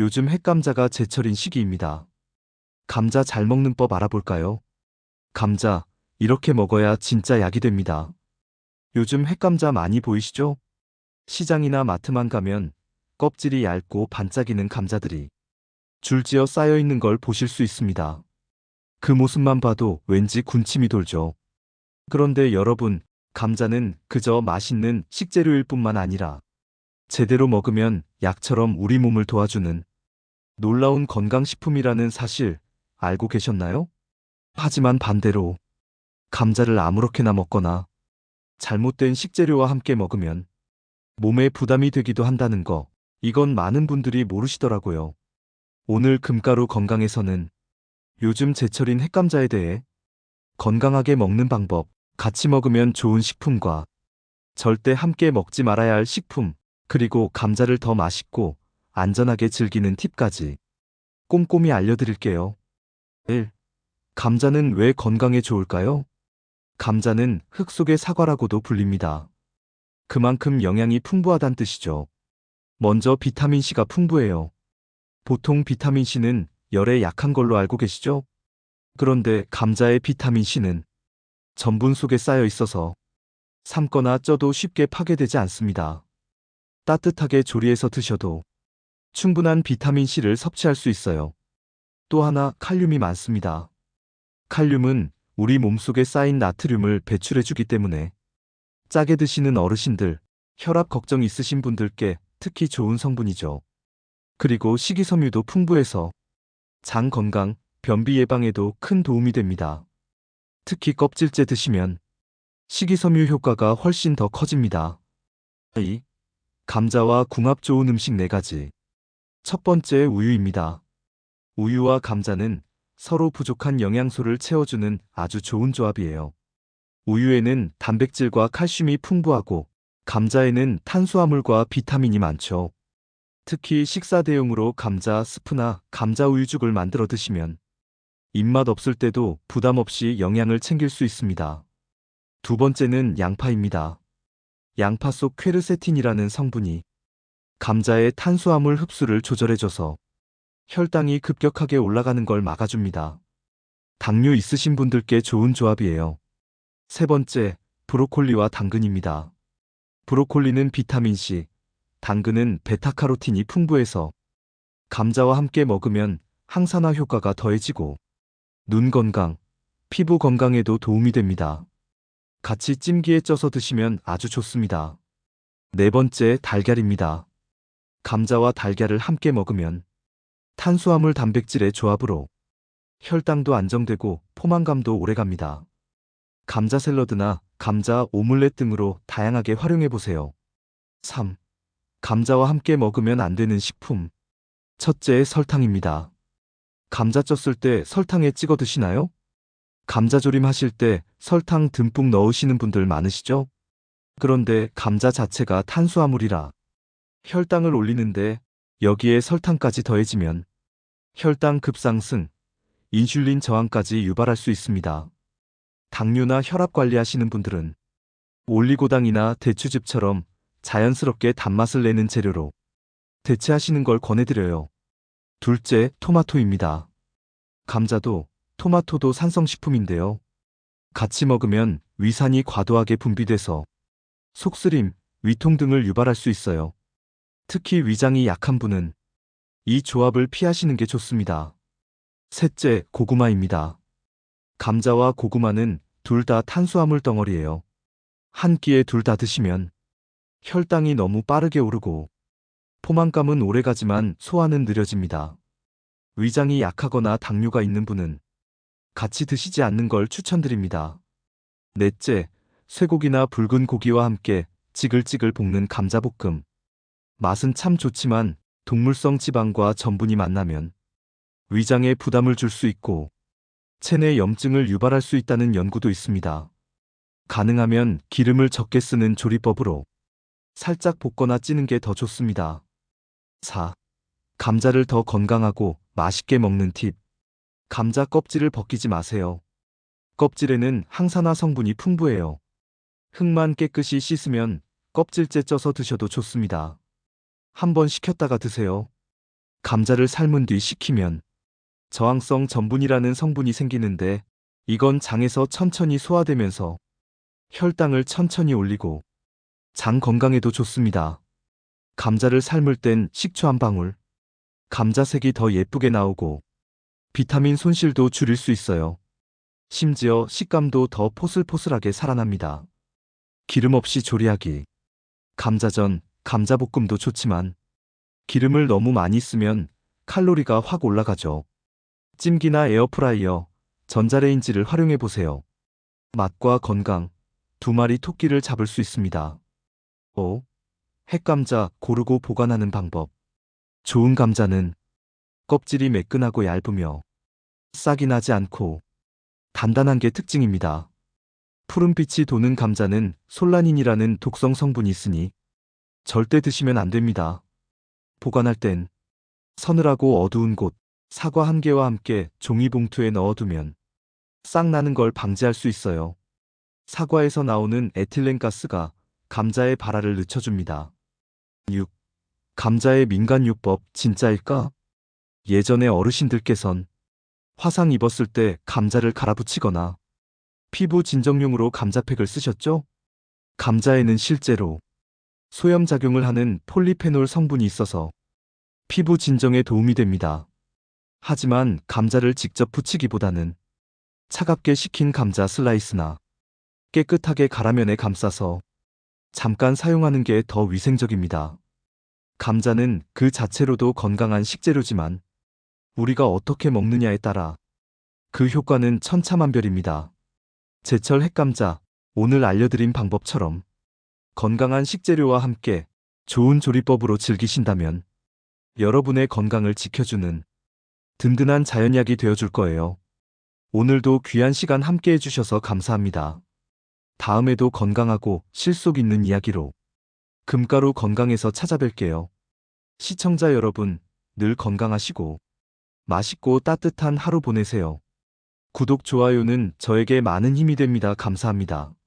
요즘 햇감자가 제철인 시기입니다. 감자 잘 먹는 법 알아볼까요? 감자, 이렇게 먹어야 진짜 약이 됩니다. 요즘 햇감자 많이 보이시죠? 시장이나 마트만 가면 껍질이 얇고 반짝이는 감자들이 줄지어 쌓여 있는 걸 보실 수 있습니다. 그 모습만 봐도 왠지 군침이 돌죠. 그런데 여러분, 감자는 그저 맛있는 식재료일 뿐만 아니라 제대로 먹으면 약처럼 우리 몸을 도와주는 놀라운 건강식품이라는 사실 알고 계셨나요? 하지만 반대로 감자를 아무렇게나 먹거나 잘못된 식재료와 함께 먹으면 몸에 부담이 되기도 한다는 거, 이건 많은 분들이 모르시더라고요. 오늘 금가루 건강에서는 요즘 제철인 햇감자에 대해 건강하게 먹는 방법, 같이 먹으면 좋은 식품과 절대 함께 먹지 말아야 할 식품, 그리고 감자를 더 맛있고 안전하게 즐기는 팁까지 꼼꼼히 알려드릴게요. 1. 감자는 왜 건강에 좋을까요? 감자는 흙 속의 사과라고도 불립니다. 그만큼 영양이 풍부하단 뜻이죠. 먼저 비타민C가 풍부해요. 보통 비타민C는 열에 약한 걸로 알고 계시죠? 그런데 감자의 비타민C는 전분 속에 쌓여 있어서 삶거나 쪄도 쉽게 파괴되지 않습니다. 따뜻하게 조리해서 드셔도 충분한 비타민C를 섭취할 수 있어요. 또 하나 칼륨이 많습니다. 칼륨은 우리 몸속에 쌓인 나트륨을 배출해주기 때문에 짜게 드시는 어르신들, 혈압 걱정 있으신 분들께 특히 좋은 성분이죠. 그리고 식이섬유도 풍부해서 장 건강, 변비 예방에도 큰 도움이 됩니다. 특히 껍질째 드시면 식이섬유 효과가 훨씬 더 커집니다. 2. 감자와 궁합 좋은 음식 4가지. 첫 번째 우유입니다. 우유와 감자는 서로 부족한 영양소를 채워주는 아주 좋은 조합이에요. 우유에는 단백질과 칼슘이 풍부하고 감자에는 탄수화물과 비타민이 많죠. 특히 식사 대용으로 감자 스프나 감자 우유죽을 만들어 드시면 입맛 없을 때도 부담 없이 영양을 챙길 수 있습니다. 두 번째는 양파입니다. 양파 속 퀘르세틴이라는 성분이 감자의 탄수화물 흡수를 조절해줘서 혈당이 급격하게 올라가는 걸 막아줍니다. 당뇨 있으신 분들께 좋은 조합이에요. 세 번째, 브로콜리와 당근입니다. 브로콜리는 비타민C, 당근은 베타카로틴이 풍부해서 감자와 함께 먹으면 항산화 효과가 더해지고 눈 건강, 피부 건강에도 도움이 됩니다. 같이 찜기에 쪄서 드시면 아주 좋습니다. 네 번째, 달걀입니다. 감자와 달걀을 함께 먹으면 탄수화물 단백질의 조합으로 혈당도 안정되고 포만감도 오래갑니다. 감자 샐러드나 감자 오믈렛 등으로 다양하게 활용해 보세요. 3. 감자와 함께 먹으면 안 되는 식품. 첫째, 설탕입니다. 감자 쪘을 때 설탕에 찍어 드시나요? 감자조림 하실 때 설탕 듬뿍 넣으시는 분들 많으시죠? 그런데 감자 자체가 탄수화물이라 혈당을 올리는데 여기에 설탕까지 더해지면 혈당 급상승, 인슐린 저항까지 유발할 수 있습니다. 당뇨나 혈압 관리하시는 분들은 올리고당이나 대추즙처럼 자연스럽게 단맛을 내는 재료로 대체하시는 걸 권해드려요. 둘째, 토마토입니다. 감자도 토마토도 산성식품인데요. 같이 먹으면 위산이 과도하게 분비돼서 속쓰림, 위통 등을 유발할 수 있어요. 특히 위장이 약한 분은 이 조합을 피하시는 게 좋습니다. 셋째, 고구마입니다. 감자와 고구마는 둘 다 탄수화물 덩어리예요. 한 끼에 둘 다 드시면 혈당이 너무 빠르게 오르고 포만감은 오래가지만 소화는 느려집니다. 위장이 약하거나 당뇨가 있는 분은 같이 드시지 않는 걸 추천드립니다. 넷째, 쇠고기나 붉은 고기와 함께 지글지글 볶는 감자볶음. 맛은 참 좋지만 동물성 지방과 전분이 만나면 위장에 부담을 줄 수 있고 체내 염증을 유발할 수 있다는 연구도 있습니다. 가능하면 기름을 적게 쓰는 조리법으로 살짝 볶거나 찌는 게 더 좋습니다. 4. 감자를 더 건강하고 맛있게 먹는 팁. 감자 껍질을 벗기지 마세요. 껍질에는 항산화 성분이 풍부해요. 흙만 깨끗이 씻으면 껍질째 쪄서 드셔도 좋습니다. 한번 식혔다가 드세요. 감자를 삶은 뒤 식히면 저항성 전분이라는 성분이 생기는데 이건 장에서 천천히 소화되면서 혈당을 천천히 올리고 장 건강에도 좋습니다. 감자를 삶을 땐 식초 한 방울, 감자색이 더 예쁘게 나오고 비타민 손실도 줄일 수 있어요. 심지어 식감도 더 포슬포슬하게 살아납니다. 기름 없이 조리하기. 감자전, 감자볶음도 좋지만 기름을 너무 많이 쓰면 칼로리가 확 올라가죠. 찜기나 에어프라이어, 전자레인지를 활용해 보세요. 맛과 건강, 두 마리 토끼를 잡을 수 있습니다. 5. 핵감자 고르고 보관하는 방법. 좋은 감자는 껍질이 매끈하고 얇으며 싹이 나지 않고 단단한 게 특징입니다. 푸른빛이 도는 감자는 솔라닌이라는 독성 성분이 있으니 절대 드시면 안 됩니다. 보관할 땐 서늘하고 어두운 곳, 사과 한 개와 함께 종이봉투에 넣어두면 싹 나는 걸 방지할 수 있어요. 사과에서 나오는 에틸렌가스가 감자의 발화를 늦춰줍니다. 6. 감자의 민간요법 진짜일까? 예전에 어르신들께선 화상 입었을 때 감자를 갈아붙이거나 피부 진정용으로 감자팩을 쓰셨죠? 감자에는 실제로 소염작용을 하는 폴리페놀 성분이 있어서 피부 진정에 도움이 됩니다. 하지만 감자를 직접 붙이기보다는 차갑게 식힌 감자 슬라이스나 깨끗하게 가라면에 감싸서 잠깐 사용하는 게 더 위생적입니다. 감자는 그 자체로도 건강한 식재료지만 우리가 어떻게 먹느냐에 따라 그 효과는 천차만별입니다. 제철 핵감자, 오늘 알려드린 방법처럼 건강한 식재료와 함께 좋은 조리법으로 즐기신다면 여러분의 건강을 지켜주는 든든한 자연약이 되어줄 거예요. 오늘도 귀한 시간 함께 해주셔서 감사합니다. 다음에도 건강하고 실속 있는 이야기로 금가루 건강에서 찾아뵐게요. 시청자 여러분, 늘 건강하시고 맛있고 따뜻한 하루 보내세요. 구독, 좋아요는 저에게 많은 힘이 됩니다. 감사합니다.